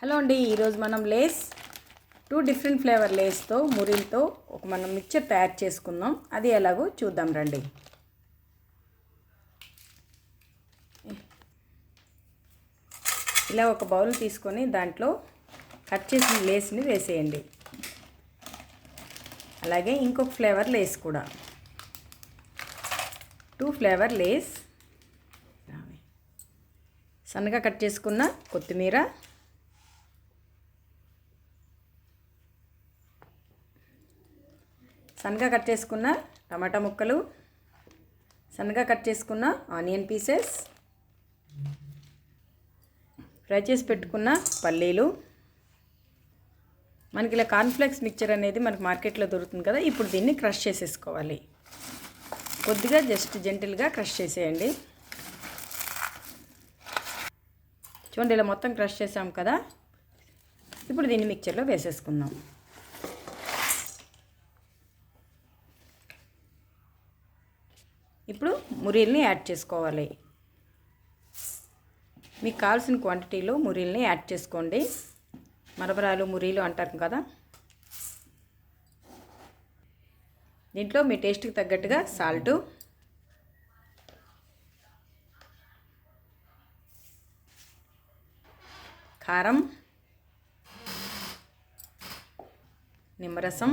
Hello అండి ఈరోజు మనం లేస్ టూ డిఫరెంట్ ఫ్లేవర్ లేస్తో మురిల్తో ఒక మనం మిక్చర్ తయారు చేసుకుందాం. అది ఎలాగో చూద్దాం రండి. ఇలా ఒక బౌల్ తీసుకొని దాంట్లో కట్ చేసిన లేస్ని వేసేయండి. అలాగే ఇంకొక ఫ్లేవర్ లేస్ కూడా. Two flavour lays. సన్నగా కట్ చేసుకున్న కొత్తిమీర సన్నగా కట్ చేసుకున్న టమాటా ముక్కలు సన్నగా కట్ చేసుకున్న ఆనియన్ పీసెస్ ఫ్రై చేసి పెట్టుకున్న పల్లీలు. మనకి ఇలా కార్న్ఫ్లెక్స్ మిక్చర్ అనేది మనకు మార్కెట్లో దొరుకుతుంది కదా ఇప్పుడు దీన్ని క్రష్ చేసేసుకోవాలి. కొద్దిగా జస్ట్ జెంటిల్గా క్రష్ చేసేయండి. చూడండి ఇలా మొత్తం క్రష్ చేసాం కదా ఇప్పుడు దీన్ని మిక్చర్లో వేసేసుకుందాం. ఇప్పుడు మురీల్ని యాడ్ చేసుకోవాలి. మీకు కావాల్సిన క్వాంటిటీలో మురీల్ని యాడ్ చేసుకోండి. మరబరాలు మురీలు అంటారు కదా. దీంట్లో మీ టేస్ట్కి తగ్గట్టుగా సాల్టు. కారం. నిమ్మరసం.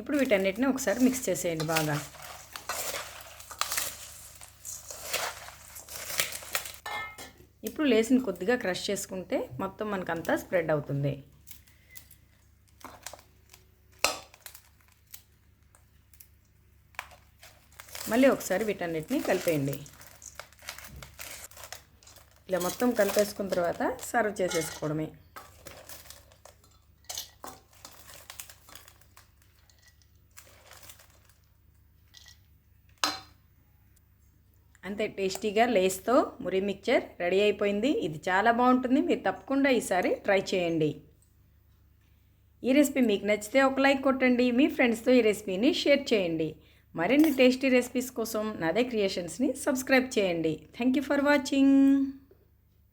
ఇప్పుడు వీటన్నిటిని ఒకసారి మిక్స్ చేసేయండి బాగా. ఇప్పుడు లేసిని కొద్దిగా క్రష్ చేసుకుంటే మొత్తం మనకంతా స్ప్రెడ్ అవుతుంది. మళ్ళీ ఒకసారి వీటన్నిటిని కలిపేయండి. ఇలా మొత్తం కలిపేసుకున్న తర్వాత సర్వ్ చేసేసుకోవడమే. అంతే టేస్టీగా లేస్తో మురి మిక్చర్ రెడీ అయిపోయింది. ఇది చాలా బాగుంటుంది. మీరు తప్పకుండా ఈసారి ట్రై చేయండి. ఈ రెసిపీ మీకు నచ్చితే ఒక లైక్ కొట్టండి. మీ ఫ్రెండ్స్తో ఈ రెసిపీని షేర్ చేయండి. మరిన్ని టేస్టీ రెసిపీస్ కోసం నాదే క్రియేషన్స్ని సబ్స్క్రైబ్ చేయండి. Thank you for watching.